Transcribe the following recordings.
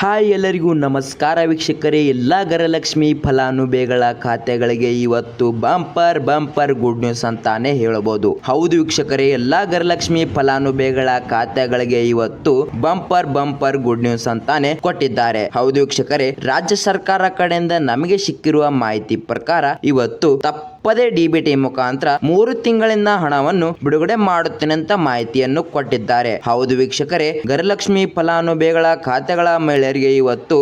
Hi ಎಲ್ಲರಿಗೂ ನಮಸ್ಕಾರ ವೀಕ್ಷಕರೇ, ಎಲ್ಲ ಗರಲಕ್ಷ್ಮಿ ಫಲಾನುಭವಿಗಳ ಖಾತೆಗಳಿಗೆ ಇವತ್ತು ಬಂಪರ್ ಬಂಪರ್ ಗುಡ್ ನ್ಯೂಸ್ ಅಂತಾನೆ ಹೇಳಬಹುದು ಹೌದು ವೀಕ್ಷಕರೇ, ಎಲ್ಲ ಗರಲಕ್ಷ್ಮಿ ಫಲಾನುಭವಿಗಳ ಖಾತೆಗಳಿಗೆ ಇವತ್ತು ಬಂಪರ್ ಬಂಪರ್ ಗುಡ್ ನ್ಯೂಸ್ ಅಂತಾನೆ ಕೊಟ್ಟಿದ್ದಾರೆ. ಹೌದು ವೀಕ್ಷಕರೇ, ರಾಜ್ಯ ಸರ್ಕಾರ ಕಡೆಯಿಂದ ನಮಗೆ ಸಿಕ್ಕಿರುವ ಮಾಹಿತಿ ಪ್ರಕಾರ ಇವತ್ತು ತಪ್ಪದೇ ಡಿಬಿಟಿ ಮುಖಾಂತರ ಮೂರು ತಿಂಗಳಿಂದ ಹಣವನ್ನು ಬಿಡುಗಡೆ ಮಾಡುತ್ತೇನೆ ಅಂತ ಮಾಹಿತಿಯನ್ನು ಕೊಟ್ಟಿದ್ದಾರೆ. ಹೌದು ವೀಕ್ಷಕರೇ, ಗರಲಕ್ಷ್ಮಿ ಫಲಾನುಭವಿಗಳ ಖಾತೆಗಳ ಮಹಿಳೆಯರಿಗೆ ಇವತ್ತು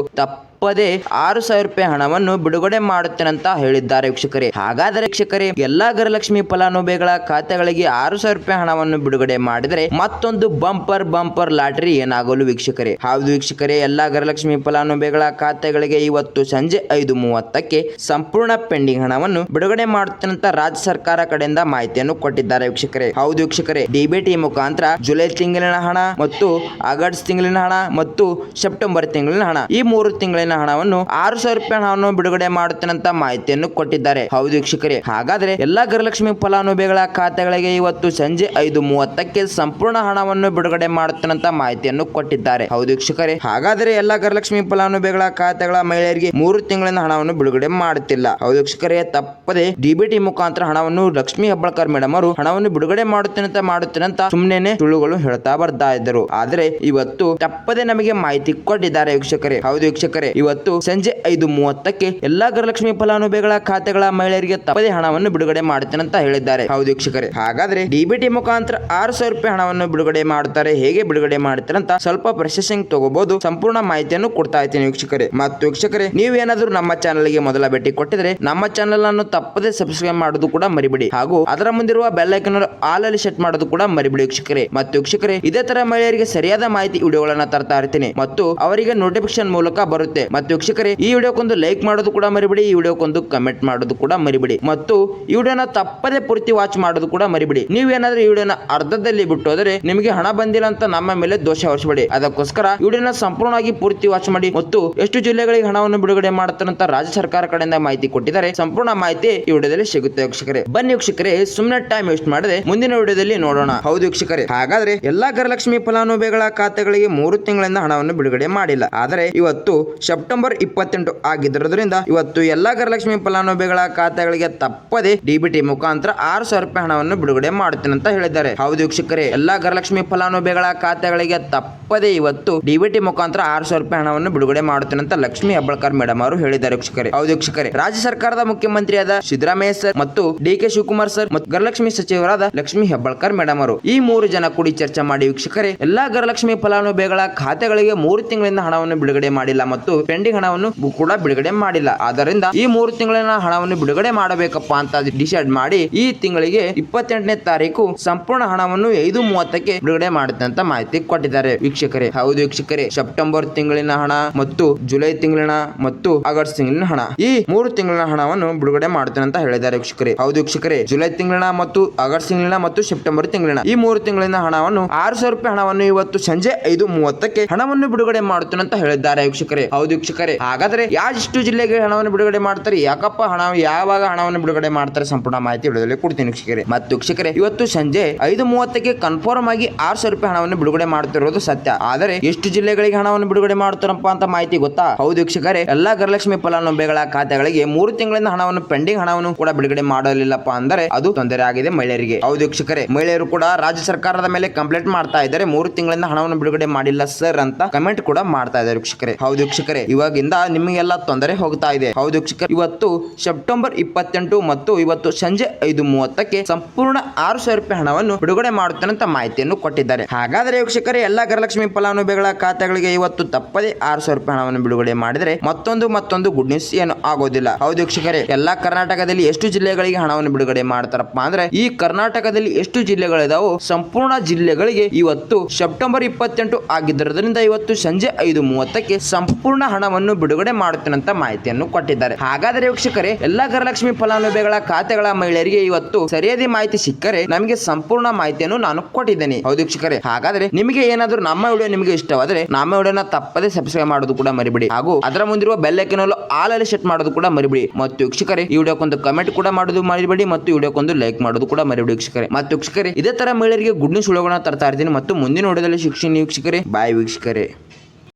ತಪ್ಪದೇ ಆರು ಸಾವಿರ ರೂಪಾಯಿ ಹಣವನ್ನು ಬಿಡುಗಡೆ ಮಾಡುತ್ತೇನೆ ಅಂತ ಹೇಳಿದ್ದಾರೆ ವೀಕ್ಷಕರೇ. ಹಾಗಾದರೆ ವೀಕ್ಷಕರೇ, ಎಲ್ಲಾ ಗರಲಕ್ಷ್ಮಿ ಫಲಾನುಭವಿಗಳ ಖಾತೆಗಳಿಗೆ ಆರು ಸಾವಿರ ರೂಪಾಯಿ ಹಣವನ್ನು ಬಿಡುಗಡೆ ಮಾಡಿದರೆ ಮತ್ತೊಂದು ಬಂಪರ್ ಬಂಪರ್ ಲಾಟರಿ ಏನಾಗಲು ವೀಕ್ಷಕರೇ? ಹೌದು ವೀಕ್ಷಕರೇ, ಎಲ್ಲಾ ಗರಲಕ್ಷ್ಮಿ ಫಲಾನುಭವಿಗಳ ಖಾತೆಗಳಿಗೆ ಇವತ್ತು ಸಂಜೆ ಐದು ಮೂವತ್ತಕ್ಕೆ ಸಂಪೂರ್ಣ ಪೆಂಡಿಂಗ್ ಹಣವನ್ನು ಬಿಡುಗಡೆ ಮಾಡುತ್ತೇನೆ ರಾಜ್ಯ ಸರ್ಕಾರ ಕಡೆಯಿಂದ ಮಾಹಿತಿಯನ್ನು ಕೊಟ್ಟಿದ್ದಾರೆ ವೀಕ್ಷಕರೇ. ಹೌದು ವೀಕ್ಷಕರೇ ಡಿಬಿಟಿ ಮುಖಾಂತರ ಜುಲೈ ತಿಂಗಳಿನ ಹಣ ಮತ್ತು ಆಗಸ್ಟ್ ತಿಂಗಳಿನ ಹಣ ಮತ್ತು ಸೆಪ್ಟೆಂಬರ್ ತಿಂಗಳಿನ ಹಣ. ಈ ಮೂರು ತಿಂಗಳಿನ ಹಣವನ್ನು ಆರು ಸಾವಿರ ರೂಪಾಯಿ ಹಣವನ್ನು ಬಿಡುಗಡೆ ಮಾಡುತ್ತೇನೆ ಮಾಹಿತಿಯನ್ನು ಕೊಟ್ಟಿದ್ದಾರೆ. ಹೌದು ವೀಕ್ಷಕರೇ, ಹಾಗಾದ್ರೆ ಎಲ್ಲಾ ಗೃಹಲಕ್ಷ್ಮಿ ಫಲಾನುಭವಿಗಳ ಖಾತೆಗಳಿಗೆ ಇವತ್ತು ಸಂಜೆ ಐದು ಮೂವತ್ತಕ್ಕೆ ಸಂಪೂರ್ಣ ಹಣವನ್ನು ಬಿಡುಗಡೆ ಮಾಡುತ್ತೇನೆ ಮಾಹಿತಿಯನ್ನು ಕೊಟ್ಟಿದ್ದಾರೆ. ಹೌದು ವೀಕ್ಷಕರೇ, ಹಾಗಾದ್ರೆ ಎಲ್ಲಾ ಗೃಹಲಕ್ಷ್ಮಿ ಫಲಾನುಭವಿಗಳ ಖಾತೆಗಳ ಮಹಿಳೆಯರಿಗೆ ಮೂರು ತಿಂಗಳಿನ ಹಣವನ್ನು ಬಿಡುಗಡೆ ಮಾಡುತ್ತಿಲ್ಲ. ಹೌದು ವೀಕ್ಷಕರೇ, ತಪ್ಪದೆ ಡಿಬಿಟಿ ಮುಖಾಂತರ ಹಣವನ್ನು ಲಕ್ಷ್ಮಿ ಹೆಬ್ಬಳ್ಕರ್ ಮೇಡಮ್ ಅವರು ಹಣವನ್ನು ಬಿಡುಗಡೆ ಮಾಡುತ್ತೇನೆ ಮಾಡುತ್ತೇನೆ ಸುಮ್ಮನೆ ಸುಳ್ಳುಗಳು ಹೇಳ್ತಾ ಬರ್ತಾ ಇದ್ದರು. ಆದ್ರೆ ಇವತ್ತು ತಪ್ಪದೆ ನಮಗೆ ಮಾಹಿತಿ ಕೊಟ್ಟಿದ್ದಾರೆ ವೀಕ್ಷಕರೇ. ಹೌದು ವೀಕ್ಷಕರೇ ಇವತ್ತು ಸಂಜೆ ಐದು ಮೂವತ್ತಕ್ಕೆ ಎಲ್ಲಾ ಗೃಹಲಕ್ಷ್ಮಿ ಫಲಾನುಭವಿಗಳ ಖಾತೆಗಳ ಮಹಿಳೆಯರಿಗೆ ತಪ್ಪದೆ ಹಣವನ್ನು ಬಿಡುಗಡೆ ಮಾಡುತ್ತೇನೆ ಅಂತ ಹೇಳಿದ್ದಾರೆ. ಹೌದು ವೀಕ್ಷಕರೇ. ಹಾಗಾದ್ರೆ ಡಿಬಿಟಿ ಮುಖಾಂತರ ಆರು ಸಾವಿರ ರೂಪಾಯಿ ಹಣವನ್ನು ಬಿಡುಗಡೆ ಮಾಡುತ್ತಾರೆ, ಹೇಗೆ ಬಿಡುಗಡೆ ಮಾಡುತ್ತಾರೆ ಅಂತ ಸ್ವಲ್ಪ ಪ್ರೊಸೆಸಿಂಗ್ ತಗೋಬಹುದು ಸಂಪೂರ್ಣ ಮಾಹಿತಿಯನ್ನು ಕೊಡ್ತಾ ಇದ್ದೀನಿ ವೀಕ್ಷಕರೇ. ಮತ್ತು ವೀಕ್ಷಕರೇ, ನೀವೇನಾದ್ರೂ ನಮ್ಮ ಚಾನಲ್ಗೆ ಮೊದಲ ಭೇಟಿ ಕೊಟ್ಟಿದ್ರೆ ನಮ್ಮ ಚಾನಲ್ ಅನ್ನು ತಪ್ಪದೆ ಸಬ್ಸ್ಕ್ರೈಬ್ ಮಾಡೋದು ಕೂಡ ಮರಿಬಿಡಿ. ಹಾಗೂ ಅದರ ಮುಂದಿರುವ ಬೆಲ್ ಐಕನ್ ಆಲ್ ಅಲ್ಲಿ ಸೆಟ್ ಮಾಡೋದು ಕೂಡ ಮರಿಬಿಡಿ ವೀಕ್ಷಕರೇ. ಮತ್ತು ವೀಕ್ಷಕರೇ, ಇದೇ ತರ ಮಹಿಳೆಯರಿಗೆ ಸರಿಯಾದ ಮಾಹಿತಿ ವಿಡಿಯೋಗಳನ್ನ ತರ್ತಾ ಇರ್ತೀನಿ. ಮತ್ತು ಅವರಿಗೆ ನೋಟಿಫಿಕೇಶನ್ ಮೂಲಕ ಬರುತ್ತೆ. ಮತ್ತು ವೀಕ್ಷಕರೇ, ಈ ವಿಡಿಯೋಕ್ಕೊಂದು ಲೈಕ್ ಮಾಡೋದು ಕೂಡ ಮರಿಬಿಡಿ, ಈ ವಿಡಿಯೋಕ್ಕೊಂದು ಕಮೆಂಟ್ ಮಾಡೋದು ಕೂಡ ಮರಿಬಿಡಿ. ಮತ್ತು ಈ ವಿಡಿಯೋನ ತಪ್ಪದೆ ಪೂರ್ತಿ ವಾಚ್ ಮಾಡೋದು ಕೂಡ ಮರಿಬಿಡಿ. ನೀವೇನಾದ್ರೂ ಈ ವಿಡಿಯೋನ ಅರ್ಧದಲ್ಲಿ ಬಿಟ್ಟು ಹೋದರೆ ನಿಮಗೆ ಹಣ ಬಂದಿಲ್ಲ ಅಂತ ನಮ್ಮ ಮೇಲೆ ದೋಷ ಹೊರಿಸಬೇಡಿ. ಅದಕ್ಕೋಸ್ಕರ ಈ ವಿಡಿಯೋನ ಸಂಪೂರ್ಣವಾಗಿ ಪೂರ್ತಿ ವಾಚ್ ಮಾಡಿ ಮತ್ತು ಎಷ್ಟು ಜಿಲ್ಲೆಗಳಿಗೆ ಹಣವನ್ನು ಬಿಡುಗಡೆ ಮಾಡುತ್ತಾರಂತ ರಾಜ್ಯ ಸರ್ಕಾರ ಕಡೆಯಿಂದ ಮಾಹಿತಿ ಕೊಟ್ಟಿದ್ದಾರೆ. ಸಂಪೂರ್ಣ ಮಾಹಿತಿ ಈ ವಿಡಿಯೋದಲ್ಲಿ ಸಿಗುತ್ತೆ ವೀಕ್ಷಕರೇ. ಬನ್ನಿ ವೀಕ್ಷಕರೇ ಸುಮ್ಮನೆ ಟೈಮ್ ವೇಸ್ಟ್ ಮಾಡದೆ ಮುಂದಿನ ವಿಡಿಯೋದಲ್ಲಿ ನೋಡೋಣ. ಹೌದು ವೀಕ್ಷಕರೇ, ಹಾಗಾದ್ರೆ ಎಲ್ಲಾ ಗರಲಕ್ಷ್ಮಿ ಫಲಾನುಭವಿಗಳ ಖಾತೆಗಳಿಗೆ ಮೂರು ತಿಂಗಳಿಂದ ಹಣವನ್ನು ಬಿಡುಗಡೆ ಮಾಡಿಲ್ಲ. ಆದರೆ ಇವತ್ತು ಸೆಪ್ಟೆಂಬರ್ ಇಪ್ಪತ್ತೆಂಟು ಆಗಿದ್ದರಿಂದ ಇವತ್ತು ಎಲ್ಲಾ ಗೃಹಲಕ್ಷ್ಮಿ ಫಲಾನುಭವಿಗಳ ಖಾತೆಗಳಿಗೆ ತಪ್ಪದೆ ಡಿಬಿಟಿ ಮುಖಾಂತರ ಆರು ಸಾವಿರ ರೂಪಾಯಿ ಹಣವನ್ನು ಬಿಡುಗಡೆ ಮಾಡುತ್ತೇನೆ ಅಂತ ಹೇಳಿದ್ದಾರೆ. ಹೌದು ವೀಕ್ಷಕರೇ, ಎಲ್ಲಾ ಗೃಹಲಕ್ಷ್ಮಿ ಫಲಾನುಭವಿಗಳ ಖಾತೆಗಳಿಗೆ ತಪ್ಪದೆ ಇವತ್ತು ಡಿಬಿಟಿ ಮುಖಾಂತರ ಆರು ಸಾವಿರ ರೂಪಾಯಿ ಹಣವನ್ನು ಬಿಡುಗಡೆ ಮಾಡುತ್ತೇನೆ ಅಂತ ಲಕ್ಷ್ಮಿ ಹೆಬ್ಬಳ್ಕರ್ ಮೇಡಮ್ ಅವರು ಹೇಳಿದ್ದಾರೆ ವೀಕ್ಷಕರೇ. ಹೌದು ವೀಕ್ಷಕರೇ, ರಾಜ್ಯ ಸರ್ಕಾರದ ಮುಖ್ಯಮಂತ್ರಿಯಾದ ಸಿದ್ದರಾಮಯ್ಯ ಸರ್ ಮತ್ತು ಡಿ ಕೆ ಶಿವಕುಮಾರ್ ಸರ್ ಮತ್ತು ಗೃಹಲಕ್ಷ್ಮಿ ಸಚಿವರಾದ ಲಕ್ಷ್ಮಿ ಹೆಬ್ಬಳ್ಕರ್ ಮೇಡಮ್ ಅವರು ಈ ಮೂರು ಜನ ಕೂಡಿ ಚರ್ಚೆ ಮಾಡಿ ವೀಕ್ಷಕರೇ, ಎಲ್ಲಾ ಗೃಹಲಕ್ಷ್ಮಿ ಫಲಾನುಭವಿಗಳ ಖಾತೆಗಳಿಗೆ ಮೂರು ತಿಂಗಳಿಂದ ಹಣವನ್ನು ಬಿಡುಗಡೆ ಮಾಡಿಲ್ಲ ಮತ್ತು ಪೆಂಡಿಂಗ್ ಹಣವನ್ನು ಕೂಡ ಬಿಡುಗಡೆ ಮಾಡಿಲ್ಲ. ಆದ್ದರಿಂದ ಈ ಮೂರು ತಿಂಗಳಿನ ಹಣವನ್ನು ಬಿಡುಗಡೆ ಮಾಡಬೇಕಪ್ಪ ಅಂತ ಡಿಸೈಡ್ ಮಾಡಿ ಈ ತಿಂಗಳಿಗೆ ಇಪ್ಪತ್ತೆಂಟನೇ ತಾರೀಕು ಸಂಪೂರ್ಣ ಹಣವನ್ನು ಐದು ಮೂವತ್ತಕ್ಕೆ ಬಿಡುಗಡೆ ಮಾಡುತ್ತೆ ಅಂತ ಮಾಹಿತಿ ಕೊಟ್ಟಿದ್ದಾರೆ ವೀಕ್ಷಕರೇ. ಹೌದು ವೀಕ್ಷಕರೇ. ಸೆಪ್ಟೆಂಬರ್ ತಿಂಗಳಿನ ಹಣ ಮತ್ತು ಜುಲೈ ತಿಂಗಳಿನ ಮತ್ತು ಆಗಸ್ಟ್ ತಿಂಗಳಿನ ಹಣ ಈ ಮೂರು ತಿಂಗಳಿನ ಹಣವನ್ನು ಬಿಡುಗಡೆ ಮಾಡುತ್ತೇನೆ ಅಂತ ಹೇಳಿದ್ದಾರೆ ವೀಕ್ಷಕರೇ. ಹೌದು ವೀಕ್ಷಕರೇ. ಜುಲೈ ತಿಂಗಳಿನ ಮತ್ತು ಆಗಸ್ಟ್ ತಿಂಗಳಿನ ಮತ್ತು ಸೆಪ್ಟೆಂಬರ್ ತಿಂಗಳಿನ ಈ ಮೂರು ತಿಂಗಳಿನ ಹಣವನ್ನು ಆರು ಸಾವಿರ ರೂಪಾಯಿ ಹಣವನ್ನು ಇವತ್ತು ಸಂಜೆ ಐದು ಮೂವತ್ತಕ್ಕೆ ಹಣವನ್ನು ಬಿಡುಗಡೆ ಮಾಡುತ್ತೇನೆ ಅಂತ ಹೇಳಿದ್ದಾರೆ ವೀಕ್ಷಕರೇ. ಹೌದು ವೀಕ್ಷಕರೇ, ಹಾಗಾದ್ರೆ ಯಾವೆಷ್ಟು ಜಿಲ್ಲೆಗೆ ಹಣವನ್ನು ಬಿಡುಗಡೆ ಮಾಡ್ತಾರೆ, ಯಾಕಪ್ಪ ಹಣ ಯಾವಾಗ ಹಣವನ್ನು ಬಿಡುಗಡೆ ಮಾಡ್ತಾರೆ ಸಂಪೂರ್ಣ ಮಾಹಿತಿ ವಿಡಿಯೋದಲ್ಲಿ ಕೊಡ್ತೀನಿ ವೀಕ್ಷಕರೇ. ಮತ್ತು ವೀಕ್ಷಕರೇ, ಇವತ್ತು ಸಂಜೆ ಐದು ಮೂವತ್ತಕ್ಕೆ ಕನ್ಫರ್ಮ್ ಆಗಿ ಆರು ಸಾವಿರ ರೂಪಾಯಿ ಹಣವನ್ನು ಬಿಡುಗಡೆ ಮಾಡ್ತಿರೋದು ಸತ್ಯ. ಆದರೆ ಎಷ್ಟು ಜಿಲ್ಲೆಗಳಿಗೆ ಹಣವನ್ನು ಬಿಡುಗಡೆ ಮಾಡ್ತಾರಪ್ಪ ಅಂತ ಮಾಹಿತಿ ಗೊತ್ತಾ? ಹೌದು ವೀಕ್ಷಕರೇ, ಎಲ್ಲಾ ಗೃಹಲಕ್ಷ್ಮಿ ಫಲಾನುಭವಿಗಳ ಖಾತೆಗಳಿಗೆ ಮೂರು ತಿಂಗಳಿಂದ ಹಣವನ್ನು ಪೆಂಡಿಂಗ್ ಹಣವನ್ನು ಕೂಡ ಬಿಡುಗಡೆ ಮಾಡಲಿಲ್ಲಪ್ಪ ಅಂದರೆ ಅದು ತೊಂದರೆ ಆಗಿದೆ ಮಹಿಳೆಯರಿಗೆ. ಹೌದು ವೀಕ್ಷಕರೇ, ಮಹಿಳೆಯರು ಕೂಡ ರಾಜ್ಯ ಸರ್ಕಾರದ ಮೇಲೆ ಕಂಪ್ಲೇಂಟ್ ಮಾಡ್ತಾ ಇದ್ದಾರೆ, ಮೂರು ತಿಂಗಳಿಂದ ಹಣವನ್ನು ಬಿಡುಗಡೆ ಮಾಡಿಲ್ಲ ಸರ್ ಅಂತ ಕಮೆಂಟ್ ಕೂಡ ಮಾಡ್ತಾ ಇದ್ದಾರೆ ವೀಕ್ಷಕರೇ. ಹೌದು ವೀಕ್ಷಕರೇ ಇವಾಗಿಂದ ನಿಮಗೆಲ್ಲ ತೊಂದರೆ ಹೋಗ್ತಾ ಇದೆ. ಹೌದು ಇವತ್ತು ಸೆಪ್ಟೆಂಬರ್ ಇಪ್ಪತ್ತೆಂಟು ಮತ್ತು ಇವತ್ತು ಸಂಜೆ ಐದು ಮೂವತ್ತಕ್ಕೆ ಸಂಪೂರ್ಣ ಆರು ಸಾವಿರ ರೂಪಾಯಿ ಹಣವನ್ನು ಬಿಡುಗಡೆ ಮಾಡುತ್ತೇನೆ ಅಂತ ಮಾಹಿತಿಯನ್ನು ಕೊಟ್ಟಿದ್ದಾರೆ. ಹಾಗಾದರೆ ವೀಕ್ಷಕರೇ, ಎಲ್ಲಾ ಗೃಹಲಕ್ಷ್ಮಿ ಫಲಾನುಭವಿಗಳ ಖಾತೆಗಳಿಗೆ ಇವತ್ತು ತಪ್ಪದೆ ಆರು ಸಾವಿರ ರೂಪಾಯಿ ಹಣವನ್ನು ಬಿಡುಗಡೆ ಮಾಡಿದರೆ ಮತ್ತೊಂದು ಮತ್ತೊಂದು ಗುಡ್ ನ್ಯೂಸ್ ಏನು ಆಗೋದಿಲ್ಲ. ಹೌದು ವೀಕ್ಷಕರೇ, ಎಲ್ಲಾ ಕರ್ನಾಟಕದಲ್ಲಿ ಎಷ್ಟು ಜಿಲ್ಲೆಗಳಿಗೆ ಹಣವನ್ನು ಬಿಡುಗಡೆ ಮಾಡ್ತಾರಪ್ಪ ಅಂದ್ರೆ, ಈ ಕರ್ನಾಟಕದಲ್ಲಿ ಎಷ್ಟು ಜಿಲ್ಲೆಗಳಿದಾವೋ ಸಂಪೂರ್ಣ ಜಿಲ್ಲೆಗಳಿಗೆ ಇವತ್ತು ಸೆಪ್ಟೆಂಬರ್ ಇಪ್ಪತ್ತೆಂಟು ಆಗಿದ್ದರಿಂದ ಇವತ್ತು ಸಂಜೆ ಐದು ಮೂವತ್ತಕ್ಕೆ ಸಂಪೂರ್ಣ ಹಣವನ್ನು ಬಿಡುಗಡೆ ಮಾಡುತ್ತೇನೆ ಅಂತ ಮಾಹಿತಿಯನ್ನು ಕೊಟ್ಟಿದ್ದಾರೆ. ಹಾಗಾದರೆ ವೀಕ್ಷಕರೇ, ಎಲ್ಲಾ ಗೃಹಲಕ್ಷ್ಮಿ ಫಲಾನುಭವಿಗಳ ಖಾತೆಗಳ ಮಹಿಳೆಯರಿಗೆ ಇವತ್ತು ಸರಿಯಾದ ಮಾಹಿತಿ ಸಿಕ್ಕರೆ ನಮಗೆ ಸಂಪೂರ್ಣ ಮಾಹಿತಿಯನ್ನು ನಾನು ಕೊಟ್ಟಿದ್ದೇನೆ. ಹೌದು ವೀಕ್ಷಕರೇ, ಹಾಗಾದ್ರೆ ನಿಮಗೆ ಏನಾದರೂ ನಮ್ಮ ವಿಡಿಯೋ ನಿಮಗೆ ಇಷ್ಟವಾದರೆ ನಮ್ಮ ವಿಡಿಯೋನ ತಪ್ಪದೆ ಸಬ್ಸ್ಕ್ರೈಬ್ ಮಾಡೋದು ಕೂಡ ಮರಿಬಿಡಿ. ಹಾಗೂ ಅದರ ಮುಂದಿರುವ ಬೆಲ್ ಐಕನ್ ಆಲ್ ಅಲ್ಲಿ ಸೆಟ್ ಮಾಡೋದು ಕೂಡ ಮರಿಬಿಡಿ. ಮತ್ತು ವೀಕ್ಷಕರೇ, ಈ ವಿಡಿಯೋಕ್ಕೊಂದು ಕಮೆಂಟ್ ಕೂಡ ಮಾಡೋದು ಮರಿಬೇಡಿ ಮತ್ತು ವಿಡಿಯೋ ವಿಡಿಯೋಕ್ಕೊಂದು ಲೈಕ್ ಮಾಡೋದು ಕೂಡ ಮರಿಬೇಡಿ ವೀಕ್ಷಕರೇ. ಮತ್ತು ವೀಕ್ಷಕರೇ, ಇದೇ ತರ ಮಹಿಳೆಯರಿಗೆ ಗುಡ್ ನ್ಯೂಸ್ ವಿಡಿಯೋಗಳನ್ನ ತರ್ತಾ ಇರ್ತೀನಿ ಮತ್ತು ಮುಂದಿನ ವಿಡಿಯೋದಲ್ಲಿ ಶಿಕ್ಷಣ ವೀಕ್ಷಕರೇ. ಬಾಯ್ ವೀಕ್ಷಕರೇ.